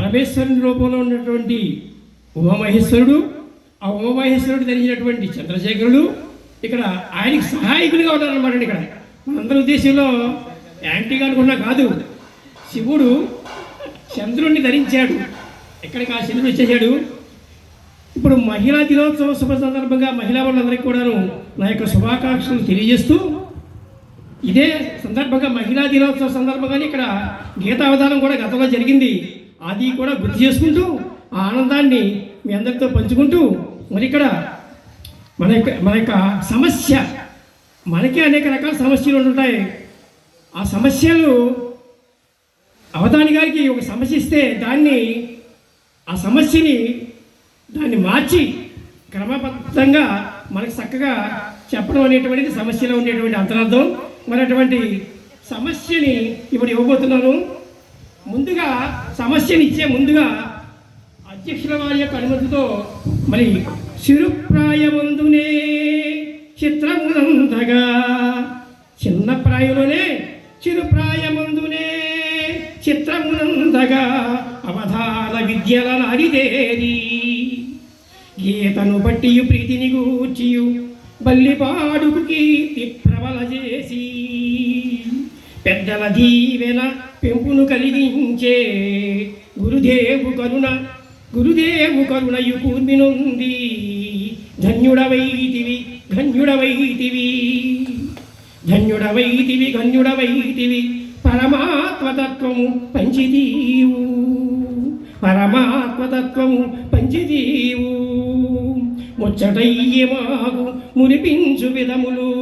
పరమేశ్వరుని రూపంలో ఉన్నటువంటి ఉమామహేశ్వరుడు ఆ ఉమామహేశ్వరుడు ధరించినటువంటి చంద్రశేఖరుడు ఇక్కడ ఆయనకి సహాయకులుగా ఉన్నారన్నమాట ఇక్కడ. మనందరి ఉద్దేశంలో యాంటీగా అనుకున్నా కాదు. శివుడు చంద్రుణ్ణి ధరించాడు. ఎక్కడికి ఆ చంద్రుడు వచ్చేసాడు. ఇప్పుడు మహిళా దినోత్సవ శుభ సందర్భంగా మహిళా వాళ్ళందరికీ కూడాను నా యొక్క శుభాకాంక్షలు తెలియజేస్తూ ఇదే సందర్భంగా మహిళా దినోత్సవ సందర్భంగానే ఇక్కడ గీతావధానం కూడా గతంలో జరిగింది. అది కూడా గుర్తు చేసుకుంటూ ఆ ఆనందాన్ని మీ అందరితో పంచుకుంటూ మరి ఇక్కడ మన యొక్క మన యొక్క సమస్య మనకే అనేక రకాల సమస్యలు ఉంటుంటాయి. ఆ సమస్యలు అవధాని గారికి ఒక సమస్య ఇస్తే దాన్ని ఆ సమస్యని దాన్ని మార్చి క్రమబద్ధంగా మనకు చక్కగా చెప్పడం అనేటువంటిది సమస్యలో ఉండేటువంటి అంతరార్థం. మరి అటువంటి సమస్యని ఇప్పుడు ఇవ్వబోతున్నాను. ముందుగా సమస్యని ఇచ్చే ముందుగా అధ్యక్షుల వారి యొక్క అనుమతితో మరి చిరుప్రాయముందునే చిత్రమునందగా చిన్న ప్రాయంలోనే చిరుప్రాయమందునే చిత్రమునందగా అవధాన విద్యల నారిదేరి. గీతను బట్టి ప్రీతిని గూర్చియు బల్లిపాడుకు కీర్తి ప్రబల చేసి పెద్దల దీవెన పెంపును కలిగించే గురుదేవు కరుణ గురుదేవు కరుణయు కూర్మినుంది ధన్యుడవైతివి ధన్యుడవైతివి ధన్యుడవైతివి గన్యుడవైతివి పరమాత్మతత్వము పంచిదీవు పరమాత్మతత్వము పంచిదీవు ముచ్చటయ్యే మాకు మురిపించు విధములు.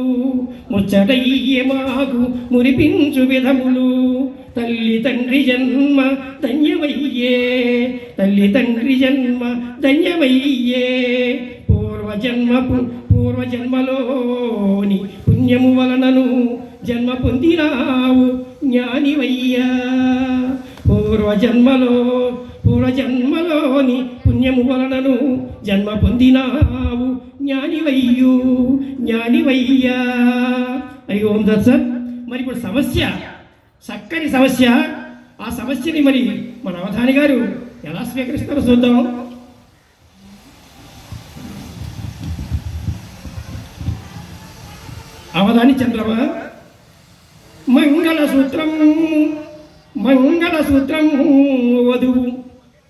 ముచ్చటయ్యే మాగు మురిపించు విధములు. తల్లి తండ్రి జన్మ ధన్యమయ్యే. తల్లి తండ్రి జన్మ ధన్యమయ్యే. పూర్వజన్మ పూర్వజన్మలోని పుణ్యము వలనను జన్మ పొందినావు జ్ఞానివయ్యా. పూర్వజన్మలో పూర్వజన్మలోని పుణ్యము వలనను జన్మ పొందినావు జ్ఞానివయ్యు జ్ఞానివయ్యా. అయ్యి ఓం దర్శన్ మరి ఇప్పుడు సమస్య చక్కని సమస్య. ఆ సమస్యని మరి మన అవధాని గారు ఎలా స్వీకరిస్తారో చూద్దాం. అవధాని చంద్రమ. మంగళసూత్రం మంగళసూత్రం వధువు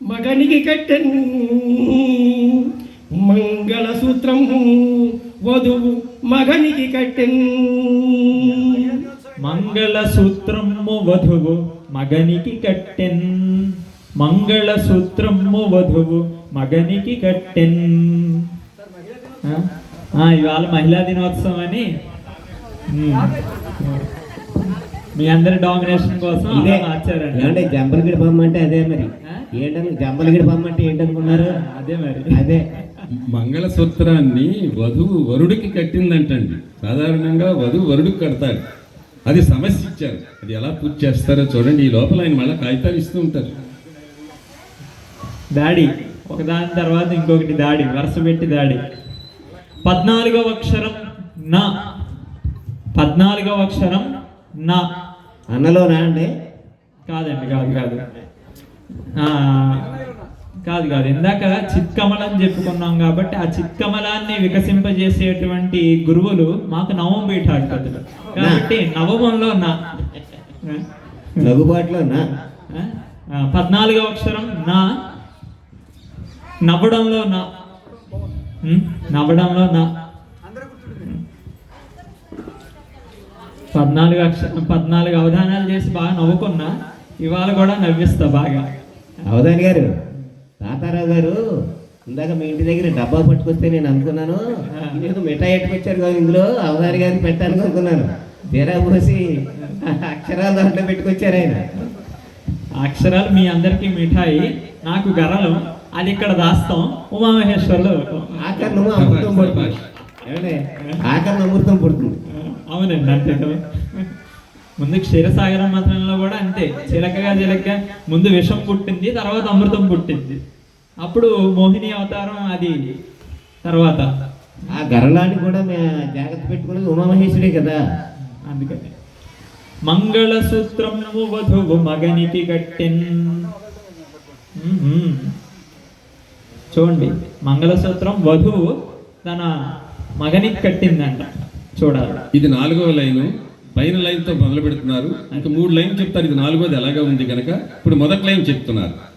మగనికి కట్టను. మంగళసూత్రం వధువు మగనికి కట్టెన్. మంగళసూత్రము వధువు మగనికి కట్టెన్. మంగళసూత్రము వధువు మగనికి కట్టెన్. ఇవాళ మహిళా దినోత్సవం అని. మీ అందరి డామినేషన్ కోసం ఇదే. మార్చారండి. ఏమంటే జంబలగిడి బొమ్మ అంటే అదే మరి? ఏంటని జంబలగిడి బొమ్మ అంటే ఏంటనుకున్నారు? అదే మరి. అదే. మంగళసూత్రాన్ని వధువు వరుడికి కట్టిందంటండి. సాధారణంగా వధువు వరుడికి కడతారు. అది సమస్య ఇచ్చారు. అది ఎలా పూర్తి చేస్తారో చూడండి. ఈ లోపల ఆయన మళ్ళీ కాగితాలు ఇస్తూ ఉంటారు. దాడి. ఒకదాని తర్వాత ఇంకొకటి దాడి. వరుస పెట్టి దాడి. పద్నాలుగవ అక్షరం నా. పద్నాలుగవ అక్షరం నా. అన్నలోనా అండి? కాదండి కాదు కాదు. కాదు కాదు. ఇందాక చిత్కమలం చెప్పుకున్నాం కాబట్టి ఆ చిత్కమలాన్ని వికసింపజేసేటువంటి గురువులు మాకు నవం పీఠాధిపతులు. కాబట్టి నవమంలో నా లఘుబాటులోనా ఆ, ఆ, పద్నాలుగవ అక్షరం నా. నవ్వడంలో నా? నవ్వడంలో నా పద్నాలుగు అక్ష పద్నాలుగు అవధానాలు చేసి బాగా నవ్వుకున్నా ఇవాళ కూడా నవ్విస్తా బాగా. అవధాని గారు తాతారావు గారు ఇందాక మీ ఇంటి దగ్గర డబ్బా పట్టుకొస్తే నేను అనుకున్నాను. ఇదేదో మిఠాయి ఎట్టుకొచ్చారు కదా ఇందులో. అవధాని గారికి పెట్టాలని అనుకున్నాను. తీరా పోసి అక్షరాలు దాంట్లో పెట్టుకొచ్చారు ఆయన. అక్షరాలు మీ అందరికీ మిఠాయి నాకు గరలం అది ఇక్కడ దాస్తాం ఉమామహేశ్వర్లో. ఆఖరి నువ్వు అమృతం అమృతం పుడుతుంది. అవునండి అంతే కదా. ముందు క్షీరసాగర మంత్రంలో కూడా అంతే. చిలకగా చిలక ముందు విషం పుట్టింది తర్వాత అమృతం పుట్టింది. అప్పుడు మోహిని అవతారం అది తర్వాత. ఆ గరలాన్ని కూడా జాగ్రత్త పెట్టుకున్నది ఉమామహేశ్వరే కదా. అందుకని. మంగళసూత్రము వధువు మగనికి కట్టెన్ మ్మ్. చూడండి మంగళసూత్రం వధువు తన మగనికి కట్టిందంట. చూడాలి. ఇది నాలుగవ లైను. పైన లైన్తో మొదలు పెడుతున్నారు ఇంకా మూడు లైన్ చెప్తారు. ఇది నాలుగోది ఎలాగా ఉంది కనుక ఇప్పుడు మొదటి లైన్ చెప్తున్నారు.